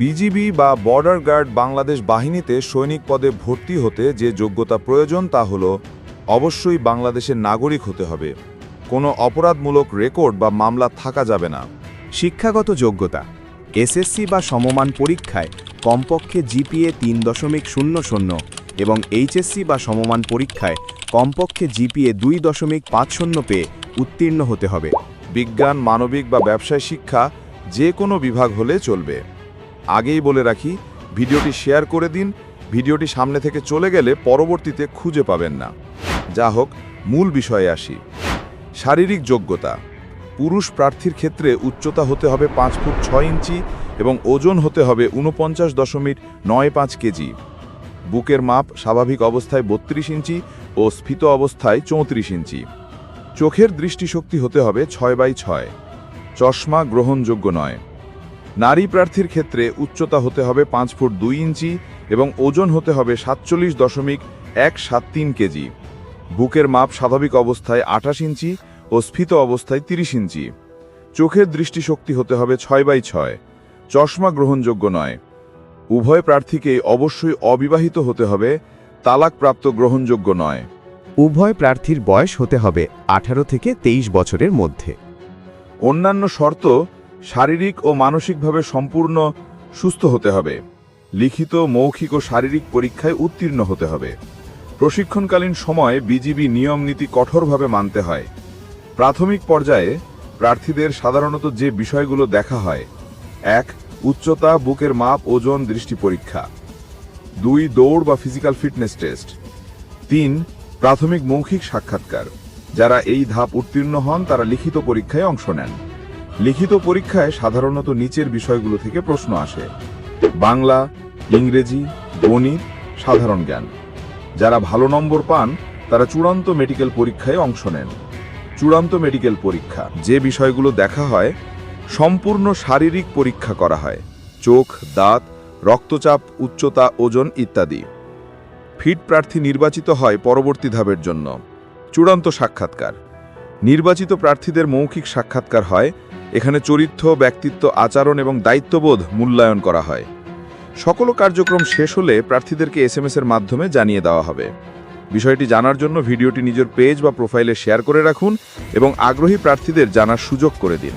BGB বা border guard Bangladesh বাহিনীতে সৈনিক পদে ভর্তি হতে যে যোগ্যতা প্রয়োজন তা হল, অবশ্যই বাংলাদেশের নাগরিক হতে হবে। কোনো অপরাধমূলক রেকর্ড বা মামলা থাকা যাবে না। শিক্ষাগত যোগ্যতা, এসএসসি বা সমমান পরীক্ষায় কমপক্ষে জিপিএ তিন দশমিক শূন্য শূন্য এবং এইচএসসি বা সমমান পরীক্ষায় কমপক্ষে জিপিএ দুই দশমিক পাঁচ শূন্য পেয়ে উত্তীর্ণ হতে হবে। বিজ্ঞান, মানবিক বা ব্যবসায় শিক্ষা যে কোনো বিভাগ হলে চলবে। আগেই বলে রাখি, ভিডিওটি শেয়ার করে দিন, ভিডিওটি সামনে থেকে চলে গেলে পরবর্তীতে খুঁজে পাবেন না। যা হোক, মূল বিষয়ে আসি। শারীরিক যোগ্যতা। পুরুষ প্রার্থীর ক্ষেত্রে উচ্চতা হতে হবে পাঁচ ফুট ছয় ইঞ্চি এবং ওজন হতে হবে উনপঞ্চাশ দশমিক নয় পাঁচ কেজি। বুকের মাপ স্বাভাবিক অবস্থায় বত্রিশ ইঞ্চি ও স্ফীত অবস্থায় চৌত্রিশ ইঞ্চি। চোখের দৃষ্টিশক্তি হতে হবে ছয় বাই ছয়। চশমা গ্রহণযোগ্য নয়। নারী প্রার্থীর ক্ষেত্রে উচ্চতা হতে হবে পাঁচ ফুট দুই ইঞ্চি এবং ওজন হতে হবে সাতচল্লিশ দশমিক এক সাত তিন কেজি। বুকের মাপ স্বাভাবিক অবস্থায় আঠাশ ইঞ্চি ও স্ফীত অবস্থায় তিরিশ ইঞ্চি। চোখের দৃষ্টিশক্তি হতে হবে ছয় বাই ছয়। চশমা গ্রহণযোগ্য নয়। উভয় প্রার্থীকে অবশ্যই অবিবাহিত হতে হবে তালাকপ্রাপ্ত গ্রহণযোগ্য নয়। উভয় প্রার্থীর বয়স হতে হবে আঠারো থেকে তেইশ বছরের মধ্যে। অন্যান্য শর্ত শারীরিক ও মানসিকভাবে সম্পূর্ণ সুস্থ হতে হবে। লিখিত, মৌখিক ও শারীরিক পরীক্ষায় উত্তীর্ণ হতে হবে। প্রশিক্ষণকালীন সময়ে বিজিবি নিয়ম নীতি কঠোরভাবে মানতে হয়। প্রাথমিক পর্যায়ে প্রার্থীদের সাধারণত যে বিষয়গুলো দেখা হয়, এক, উচ্চতা, বুকের মাপ, ওজন, দৃষ্টি পরীক্ষা। দুই, দৌড় বা ফিজিক্যাল ফিটনেস টেস্ট। তিন, প্রাথমিক মৌখিক সাক্ষাৎকার। যারা এই ধাপ উত্তীর্ণ হন, তারা লিখিত পরীক্ষায় অংশ নেন। লিখিত পরীক্ষায় সাধারণত নিচের বিষয়গুলো থেকে প্রশ্ন আসে। বাংলা, ইংরেজি, গণিত, সাধারণ জ্ঞান। যারা ভালো নম্বর পান, তারা চূড়ান্ত মেডিকেল পরীক্ষায় অংশ নেন। চূড়ান্ত মেডিকেল পরীক্ষা, যে বিষয়গুলো দেখা হয়, সম্পূর্ণ শারীরিক পরীক্ষা করা হয়। চোখ, দাঁত, রক্তচাপ, উচ্চতা, ওজন ইত্যাদি। ফিট প্রার্থী নির্বাচিত হয় পরবর্তী ধাপের জন্য। চূড়ান্ত সাক্ষাৎকার। নির্বাচিত প্রার্থীদের মৌখিক সাক্ষাৎকার হয় এখানে চরিত্র, ব্যক্তিত্ব, আচরণ এবং দায়িত্ববোধ মূল্যায়ন করা হয়। সকল কার্যক্রম শেষ হলে প্রার্থীদেরকে এসএমএস এর মাধ্যমে জানিয়ে দেওয়া হবে। বিষয়টি জানার জন্য ভিডিওটি নিজের পেজ বা প্রোফাইলে শেয়ার করে রাখুন এবং আগ্রহী প্রার্থীদের জানার সুযোগ করে দিন।